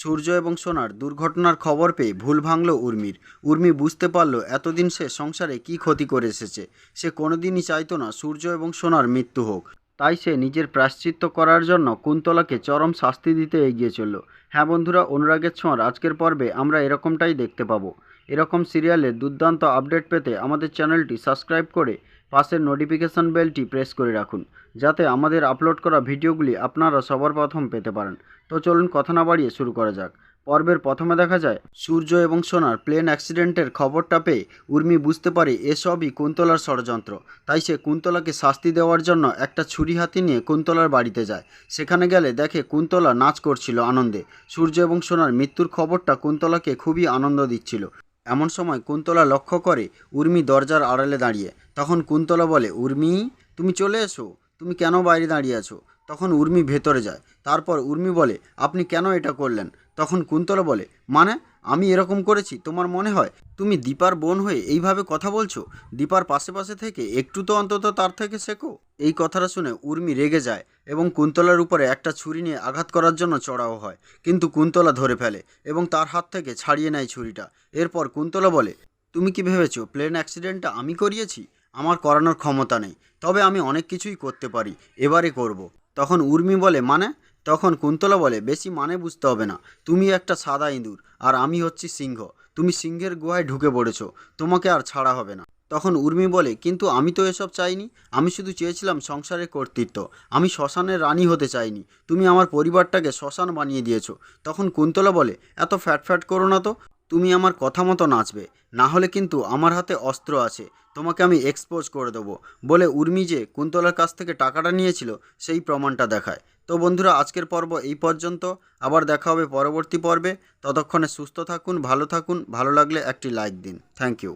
সূর্য এবং সোনার দুর্ঘটনার খবর পেয়ে ভুল ভাঙল উর্মির। উর্মি বুঝতে পারল, এতদিন সে সংসারে কি ক্ষতি করে এসেছে। সে কোনোদিনই চাইতো না সূর্য এবং সোনার মৃত্যু হোক। তাই সে নিজের প্রায়শ্চিত্ত করার জন্য কুন্তলাকে চরম শাস্তি দিতে এগিয়ে চলল। হ্যাঁ বন্ধুরা, অনুরাগের ছোঁয়ার আজকের পর্বে আমরা এরকমটাই দেখতে পাবো। এরকম সিরিয়ালের দুর্দান্ত আপডেট পেতে আমাদের চ্যানেলটি সাবস্ক্রাইব করে পাশের নোটিফিকেশন বেলটি প্রেস করে রাখুন, যাতে আমাদের আপলোড করা ভিডিওগুলি আপনারা সবার প্রথম পেতে পারেন। তো চলুন কথা না বাড়িয়ে শুরু করা যাক। পর্বের প্রথমে দেখা যায়, সূর্য এবং সোনার প্লেন অ্যাক্সিডেন্টের খবরটা পেয়ে উর্মি বুঝতে পারে এসবই কুন্তলার ষড়যন্ত্র। তাই সে কুন্তলাকে শাস্তি দেওয়ার জন্য একটা ছুরি হাতি নিয়ে কুন্তলার বাড়িতে যায়। সেখানে গেলে দেখে কুন্তলা নাচ করছিল আনন্দে। সূর্য এবং সোনার মৃত্যুর খবরটা কুন্তলাকে খুবই আনন্দ দিচ্ছিল। এমন সময় কুন্তলা লক্ষ্য করে উর্মি দরজার আড়ালে দাঁড়িয়ে। তখন কুন্তলা বলে, উর্মি, তুমি চলে এসো। তুমি কেন বাইরে দাঁড়িয়ে আছো? তখন উর্মি ভেতরে যায়। তারপর উর্মি বলে, আপনি কেন এটা করলেন? তখন কুন্তলা বলে মানে আমি এরকম করেছি, তোমার মনে হয়? তুমি দীপার বোন হয়ে এইভাবে কথা বলছো? দীপার পাশে পাশে থেকে একটু তো অন্তত তার থেকে শেখো। এই কথাটা শুনে উর্মি রেগে যায় এবং কুন্তলার উপরে একটা ছুরি নিয়ে আঘাত করার জন্য চড়াও হয়। কিন্তু কুন্তলা ধরে ফেলে এবং তার হাত থেকে ছাড়িয়ে নেয় ছুরিটা। এরপর কুন্তলা বলে, তুমি কি ভেবেছো প্লেন অ্যাক্সিডেন্টটা আমি করিয়েছি? আমার করানোর ক্ষমতা নেই। তবে আমি অনেক কিছুই করতে পারি। এবারে করব। তখন উর্মি বলে মানে? তখন কুন্তলা বলে, বেশি মানে বুঝতে হবে না। তুমি একটা সাদা ইঁদুর, আর আমি হচ্ছি সিংহ। তুমি সিংহের গুহায় ঢুকে পড়েছ। তোমাকে আর ছাড়া হবে না। তখন উর্মি বলে, কিন্তু আমি তো এসব চাইনি। আমি শুধু চেয়েছিলাম সংসারের কর্তৃত্ব। আমি শ্মশানের রানী হতে চাইনি। তুমি আমার পরিবারটাকে শ্মশান বানিয়ে দিয়েছ। তখন কুন্তলা বলে, এত ফ্যাট ফ্যাট করো না তো। তুমি আমার কথা মতো নাচবে, না হলে কিন্তু আমার হাতে অস্ত্র আছে, তোমাকে আমি এক্সপোজ করে দেবো, বলে উর্মি যে কুন্তলার কাছ থেকে টাকাটা নিয়েছিল, সেই প্রমাণটা দেখায়। তো বন্ধুরা, আজকের পর্ব এই পর্যন্ত, আবার দেখা হবে পরবর্তী পর্বে, ততক্ষণে সুস্থ থাকুন, ভালো থাকুন, ভালো লাগলে একটি লাইক দিন থ্যাংক ইউ